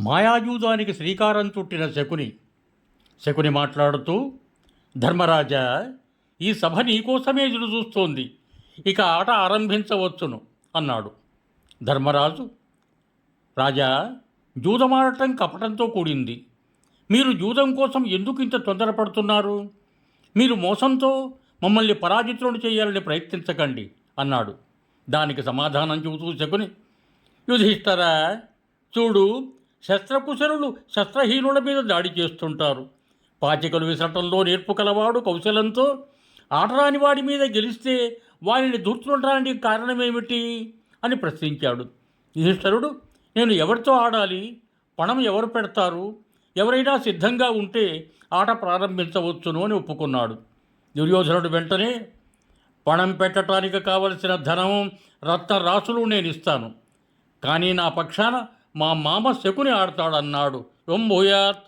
మాయాజూదానికి శ్రీకారం చుట్టిన శకుని. శకుని మాట్లాడుతూ ధర్మరాజా ఈ సభ నీకోసమే ఎదురు చూస్తోంది. ఇక ఆట ఆరంభించవచ్చును అన్నాడు. ధర్మరాజు రాజా జూదమాడటం కపటంతో కూడింది. మీరు జూదం కోసం ఎందుకు ఇంత తొందరపడుతున్నారు? మీరు మోసంతో మమ్మల్ని పరాజితులను చేయాలని ప్రయత్నించకండి అన్నాడు. దానికి సమాధానం చెబుతూ శకుని యుధిష్ఠరా చూడు శస్త్రకుశలులు శస్త్రహీనుల మీద దాడి చేస్తుంటారు. పాచికలు విసరటంలో నేర్పు కలవాడు కౌశలంతో ఆటరాని వాడి మీద గెలిస్తే వారిని దూర్చుండడానికి కారణమేమిటి అని ప్రశ్నించాడు. యుధిష్ఠరుడు నేను ఎవరితో ఆడాలి? పణం ఎవరు పెడతారు? ఎవరైనా సిద్ధంగా ఉంటే ఆట ప్రారంభించవచ్చును అని ఒప్పుకున్నాడు. దుర్యోధనుడు వెంటనే పణం పెట్టడానికి కావలసిన ధనం రత్న రాసులు నేను ఇస్తాను. కానీ నా పక్షాన మా మామ శకుని ఆడతాడన్నాడు. ఓం భూయాత్